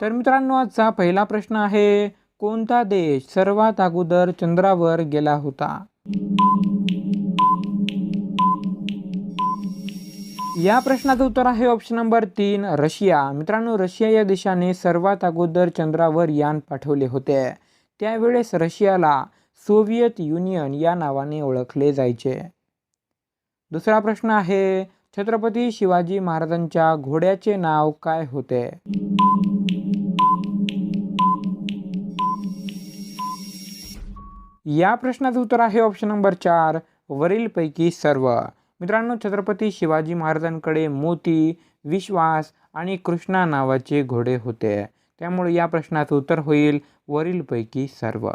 तर मित्रांनो आजचा पहिला प्रश्न आहे कोणता देश सर्वात अगोदर चंद्रावर गेला होता? या प्रश्नाचं उत्तर आहे ऑप्शन नंबर तीन रशिया. मित्रांनो रशिया या देशाने सर्वात अगोदर चंद्रावर यान पाठवले होते. त्यावेळेस रशियाला सोव्हिएत युनियन या नावाने ओळखले जायचे. दुसरा प्रश्न आहे छत्रपती शिवाजी महाराजांच्या घोड्याचे नाव काय होते? या प्रश्नाचं उत्तर आहे ऑप्शन नंबर चार वरीलपैकी सर्व. मित्रांनो छत्रपती शिवाजी महाराजांकडे मोती विश्वास आणि कृष्णा नावाचे घोडे होते. त्यामुळे या प्रश्नाचं उत्तर होईल वरीलपैकी सर्व.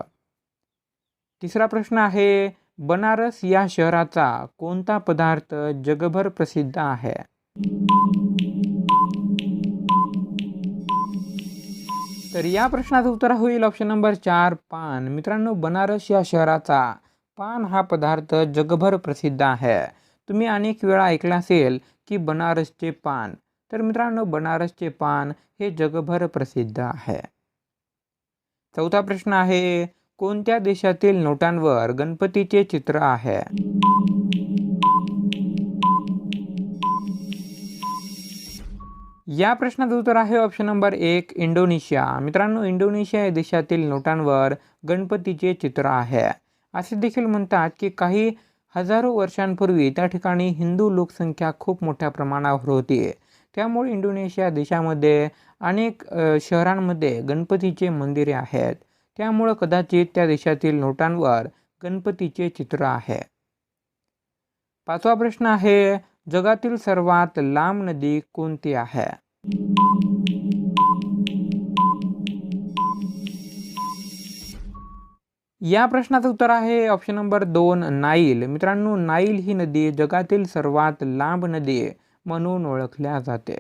तिसरा प्रश्न आहे बनारस या शहराचा कोणता पदार्थ जगभर प्रसिद्ध आहे? तर या प्रश्नाचं उत्तर होईल ऑप्शन नंबर चार पान. मित्रांनो बनारस या शहराचा पान हा पदार्थ जगभर प्रसिद्ध आहे. तुम्ही अनेक वेळा ऐकलं असेल की बनारसचे पान. तर मित्रांनो बनारसचे पान हे जगभर प्रसिद्ध आहे. चौथा प्रश्न आहे कोणत्या देशातील नोटांवर गणपतीचे चित्र आहे? या प्रश्नाचं उत्तर आहे ऑप्शन नंबर एक इंडोनेशिया. मित्रांनो इंडोनेशिया या देशातील नोटांवर गणपतीचे चित्र आहे. असे देखील म्हणतात की काही हजारो वर्षांपूर्वी त्या ठिकाणी हिंदू लोकसंख्या खूप मोठ्या प्रमाणावर होती. त्यामुळे इंडोनेशिया देशामध्ये अनेक शहरांमध्ये गणपतीचे मंदिरे आहेत. त्यामुळं कदाचित त्या देशातील नोटांवर गणपतीचे चित्र आहे. पाचवा प्रश्न आहे जगातील सर्वात लांब नदी कोणती आहे? या प्रश्नाचं उत्तर आहे ऑप्शन नंबर दोन नाईल. मित्रांनो नाईल ही नदी जगातील सर्वात लांब नदी म्हणून ओळखल्या जाते.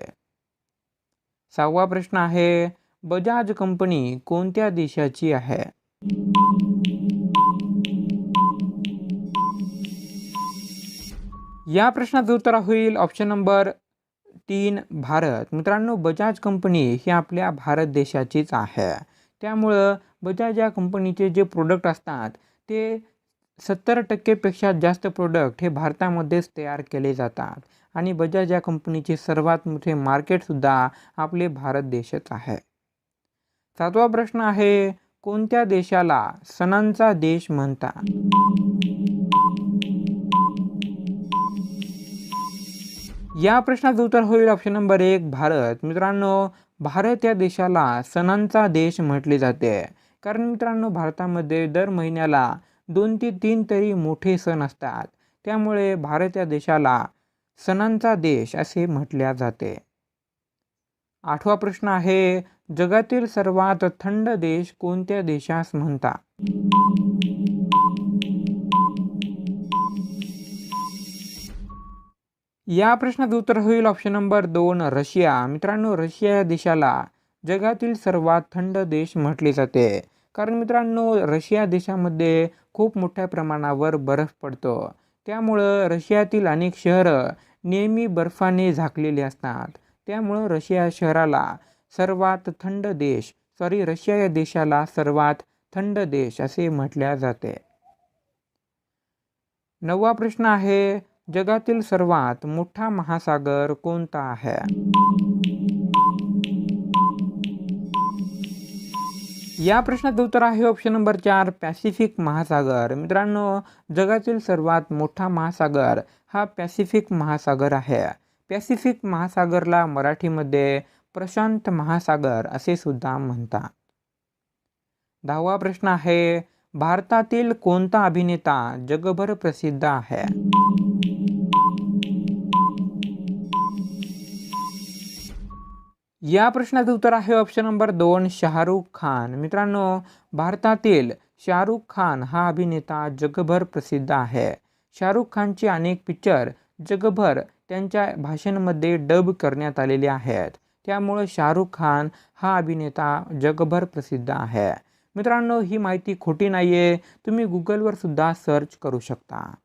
सहावा प्रश्न आहे बजाज कंपनी कोणत्या देशाची आहे? या प्रश्नाचं उत्तर होईल ऑप्शन नंबर तीन भारत. मित्रांनो बजाज कंपनी ही आपल्या भारत देशाचीच आहे. त्यामुळं बजाज या कंपनीचे जे प्रोडक्ट असतात ते सत्तर टक्केपेक्षा जास्त प्रोडक्ट हे भारतामध्येच तयार केले जातात. आणि बजाज या कंपनीचे सर्वात मोठे मार्केटसुद्धा आपले भारत देशच आहे. सातवा प्रश्न आहे कोणत्या देशाला सणांचा देश म्हणतात? या प्रश्नाचं उत्तर होईल ऑप्शन नंबर एक भारत. मित्रांनो भारत या देशाला सणांचा देश म्हटले जाते. कारण मित्रांनो भारतामध्ये दर महिन्याला दोन ते तीन तरी मोठे सण असतात. त्यामुळे भारत या देशाला सणांचा देश असे म्हटल्या जाते. आठवा प्रश्न आहे जगातील सर्वात थंड देश कोणत्या देशास म्हणतात? या प्रश्नाचं उत्तर होईल ऑप्शन नंबर दोन रशिया. मित्रांनो रशिया या देशाला जगातील सर्वात थंड देश म्हटले जाते. कारण मित्रांनो रशिया देशामध्ये खूप मोठ्या प्रमाणावर बर्फ पडतो. त्यामुळं रशियातील अनेक शहरं नेहमी बर्फाने झाकलेली असतात. त्यामुळं रशिया शहराला सर्वात थंड देश सॉरी रशिया या देशाला सर्वात थंड देश असे म्हटल्या जाते. नववा प्रश्न आहे जगातील सर्वात मोठा महासागर कोणता आहे? या प्रश्नाचं उत्तर आहे ऑप्शन नंबर चार पॅसिफिक महासागर. मित्रांनो जगातील सर्वात मोठा महासागर हा पॅसिफिक महासागर आहे. पॅसिफिक महासागरला मराठीमध्ये प्रशांत महासागर असे सुद्धा म्हणतात. दहावा प्रश्न आहे भारतातील कोणता अभिनेता जगभर प्रसिद्ध आहे? या प्रश्नाचं उत्तर आहे ऑप्शन नंबर दोन शाहरुख खान. मित्रांनो भारतातील शाहरुख खान हा अभिनेता जगभर प्रसिद्ध आहे. शाहरुख खानचे अनेक पिक्चर जगभर त्यांच्या भाषेमध्ये डब करण्यात आलेले आहेत. त्यामुळं शाहरुख खान हा अभिनेता जगभर प्रसिद्ध आहे. मित्रांनो ही माहिती खोटी नाही आहे तुम्ही गुगलवर सुद्धा सर्च करू शकता.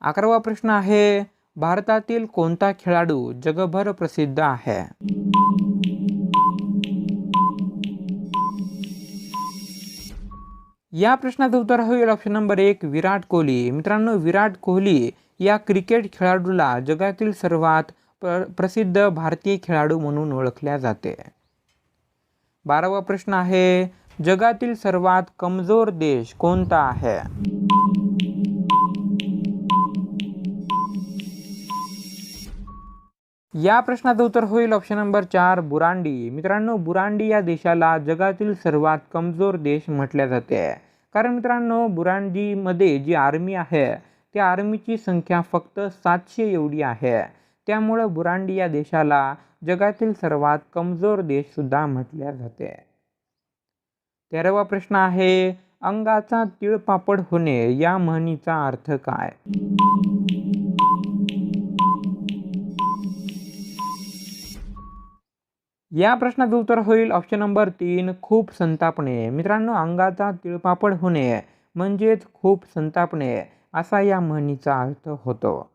अकरावा प्रश्न आहे भारतातील कोणता खेळाडू जगभर प्रसिद्ध आहे? या प्रश्नाचं उत्तर होईल ऑप्शन नंबर एक विराट कोहली. मित्रांनो विराट कोहली या क्रिकेट खेळाडूला जगातील सर्वात प्र प्रसिद्ध भारतीय खेळाडू म्हणून ओळखल्या जाते. बारावा प्रश्न आहे जगातील सर्वात कमजोर देश कोणता आहे? या प्रश्नाचं उत्तर होईल ऑप्शन नंबर चार बुरांडी. मित्रांनो बुरांडी या देशाला जगातील सर्वात कमजोर देश म्हटले जाते. कारण मित्रांनो बुरांडीमध्ये जी आर्मी आहे त्या आर्मीची संख्या फक्त सातशे एवढी आहे. त्यामुळं बुरांडी या देशाला जगातील सर्वात कमजोर देशसुद्धा म्हटल्या जाते. तेरावा प्रश्न आहे अंगाचा तिळपापड होणे या म्हणीचा अर्थ काय? या प्रश्नाचं उत्तर होईल ऑप्शन नंबर तीन खूप संतापणे. मित्रांनो अंगाचा तिळपापड होणे म्हणजेच खूप संतापणे असा या म्हणीचा अर्थ होतो.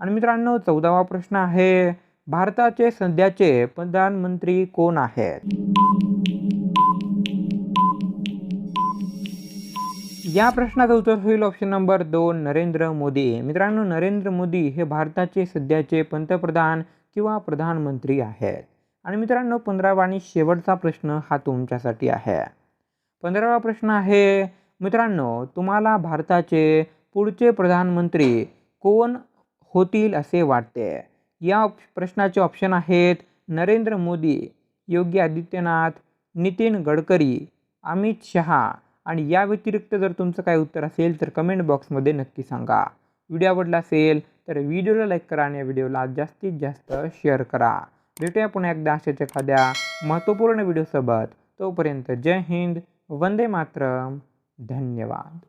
आणि मित्रांनो चौदावा प्रश्न आहे भारताचे सध्याचे प्रधानमंत्री कोण आहेत? या प्रश्नाचं उत्तर होईल ऑप्शन नंबर दोन नरेंद्र मोदी. मित्रांनो नरेंद्र मोदी हे भारताचे सध्याचे पंतप्रधान किंवा प्रधानमंत्री आहेत. आणि मित्रांनो पंधरावा आणि शेवटचा प्रश्न हा तुमच्यासाठी आहे. पंधरावा प्रश्न आहे मित्रांनो तुम्हाला भारताचे पुढचे प्रधानमंत्री कोण होतील असे वाटते? या प्रश्नाचे ऑप्शन आहेत नरेंद्र मोदी योगी आदित्यनाथ नितीन गडकरी अमित शहा. आणि या व्यतिरिक्त जर तुमचं काय उत्तर असेल तर कमेंट बॉक्समध्ये नक्की सांगा. व्हिडिओ आवडला असेल तर व्हिडिओला लाईक करा आणि या व्हिडिओला जास्तीत जास्त शेअर करा. भेटूया पुन्हा एकदा अशाच एखाद्या महत्त्वपूर्ण व्हिडिओसोबत तोपर्यंत जय हिंद वंदे मातरम. धन्यवाद.